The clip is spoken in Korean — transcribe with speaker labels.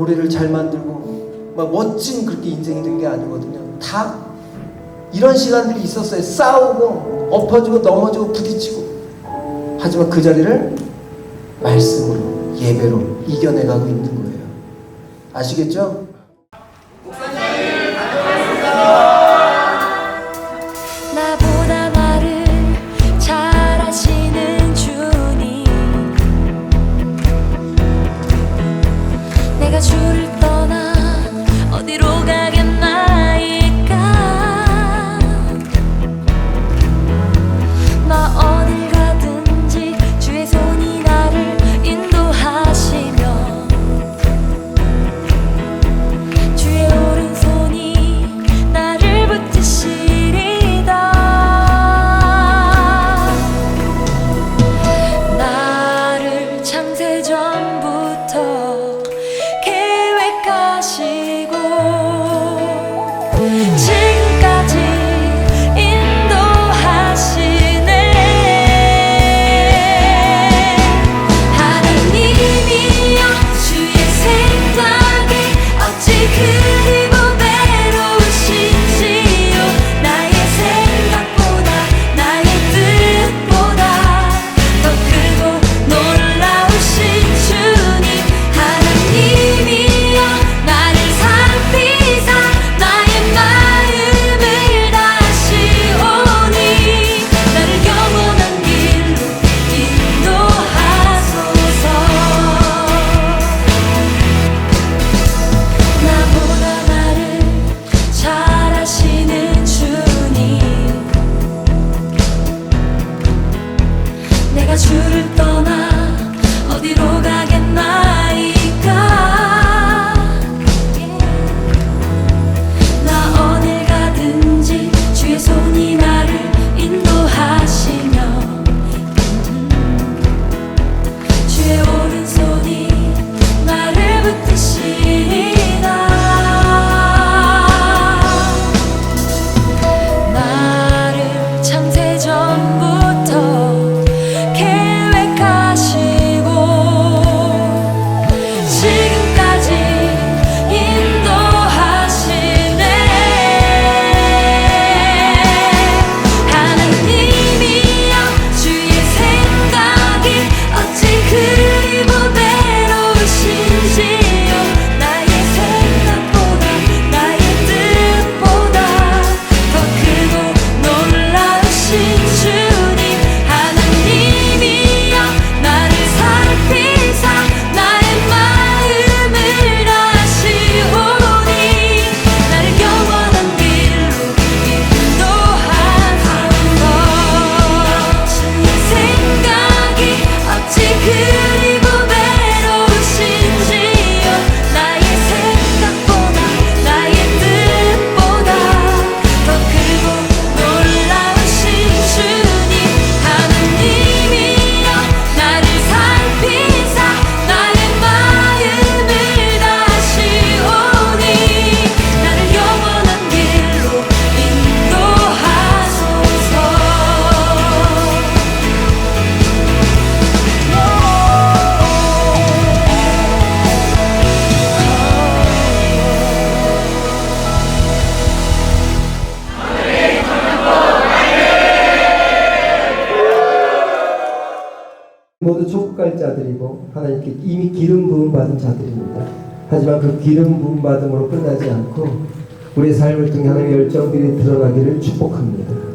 Speaker 1: 노래를 잘 만들고 막 멋진 그렇게 인생이 된 게 아니거든요. 다 이런 시간들이 있었어요. 싸우고 엎어지고 넘어지고 부딪히고 하지만 그 자리를 말씀으로 예배로 이겨내가고 있는 거예요. 아시겠죠? 모두 축복할 자들이고 하나님께 이미 기름 부음 받은 자들입니다. 하지만 그 기름 부음 받음으로 끝나지 않고 우리 삶을 통해 하나님의 열정들이 드러나기를 축복합니다.